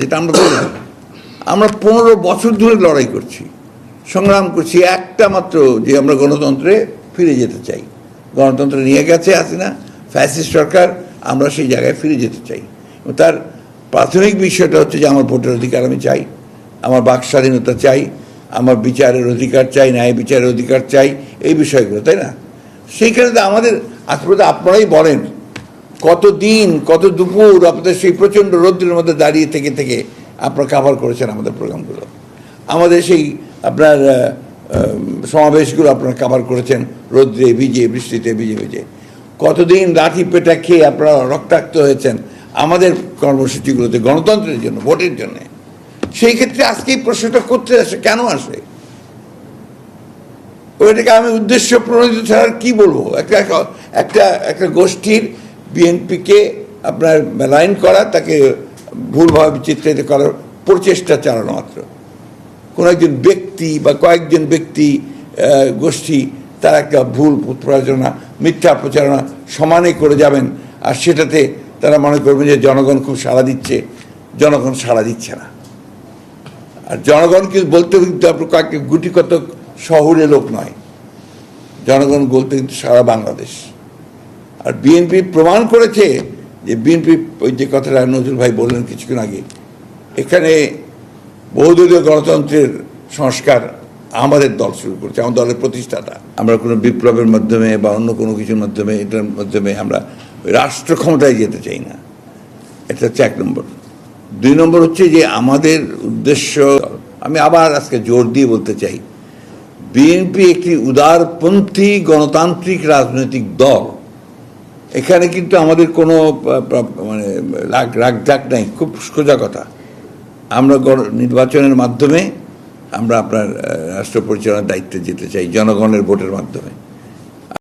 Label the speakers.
Speaker 1: যেটা আমরা বললাম আমরা পনেরো বছর ধরে লড়াই করছি, সংগ্রাম করছি, একটা মাত্র যে আমরা গণতন্ত্রে ফিরে যেতে চাই। গণতন্ত্র নিয়ে গেছে আছে না ফ্যাসিস্ট সরকার, আমরা সেই জায়গায় ফিরে যেতে চাই। তার প্রাথমিক বিষয়টা হচ্ছে যে আমার ভোটের অধিকার আমি চাই, আমার বাক স্বাধীনতা চাই, আমার বিচারের অধিকার চাই, ন্যায় বিচারের অধিকার চাই, এই বিষয়গুলো, তাই না? সেইখানে তো আমাদের পর্যন্ত আপনারাই বলেন কত দিন কত দুপুর আপনাদের সেই প্রচণ্ড রৌদ্রের মধ্যে দাঁড়িয়ে থেকে থেকে আপনারা কাভার করেছেন আমাদের প্রোগ্রামগুলো আমাদের সেই আপনার সমাবেশগুলো আপনারা কাভার করেছেন, রৌদ্রে ভিজে, বৃষ্টিতে ভিজে ভিজে। কতদিন লাঠি পেটা খেয়ে আপনারা রক্তাক্ত হয়েছেন আমাদের কর্মসূচিগুলোতে, গণতন্ত্রের জন্য, ভোটের জন্য। সেই ক্ষেত্রে আজকে এই প্রশ্নটা করতে আসে, কেন আসে? ওইটাকে আমি উদ্দেশ্য প্রণোদিত ছাড়া কি বলব? একটা একটা একটা গোষ্ঠীর বিএনপিকে আপনার লাইন করা, তাকে ভুলভাবে চিত্রিত করার প্রচেষ্টা চালানো মাত্র। কোনো একজন ব্যক্তি বা কয়েকজন ব্যক্তি গোষ্ঠী, তার একটা ভুল প্রচারণা মিথ্যা প্রচারণা সমানে করে যাবেন, আর সেটাতে তারা মনে করবেন যে জনগণ খুব সাড়া দিচ্ছে, জনগণ সাড়া দিচ্ছে না। আর জনগণ কিন্তু বলতে কিন্তু আপনার কয়েকটি গুটি কত শহরে লোক নয়। জনগণ বলতে কিন্তু সারা বাংলাদেশ। আর বিএনপি প্রমাণ করেছে যে বিএনপি ওই যে কথাটা নজরুল ভাই বললেন কিছুক্ষণ আগে, এখানে বহুদলীয় গণতন্ত্রের সংস্কার আমাদের দল শুরু করছে আমার দলের প্রতিষ্ঠাতা। আমরা কোনো বিপ্লবের মাধ্যমে বা অন্য কোনো কিছুর মাধ্যমে, এটার মাধ্যমে আমরা রাষ্ট্র ক্ষমতায় যেতে চাই না। এটা হচ্ছে এক নম্বর। দুই নম্বর হচ্ছে যে আমাদের উদ্দেশ্য, আমি আবার আজকে জোর দিয়ে বলতে চাই বিএনপি একটি উদারপন্থী গণতান্ত্রিক রাজনৈতিক দল এখানে কিন্তু আমাদের কোনো মানে রাগ রাগ ডাক নাই, খুব সোজা কথা। আমরা নির্বাচনের মাধ্যমে আমরা আপনার রাষ্ট্র পরিচালনার দায়িত্বে যেতে চাই, জনগণের ভোটের মাধ্যমে।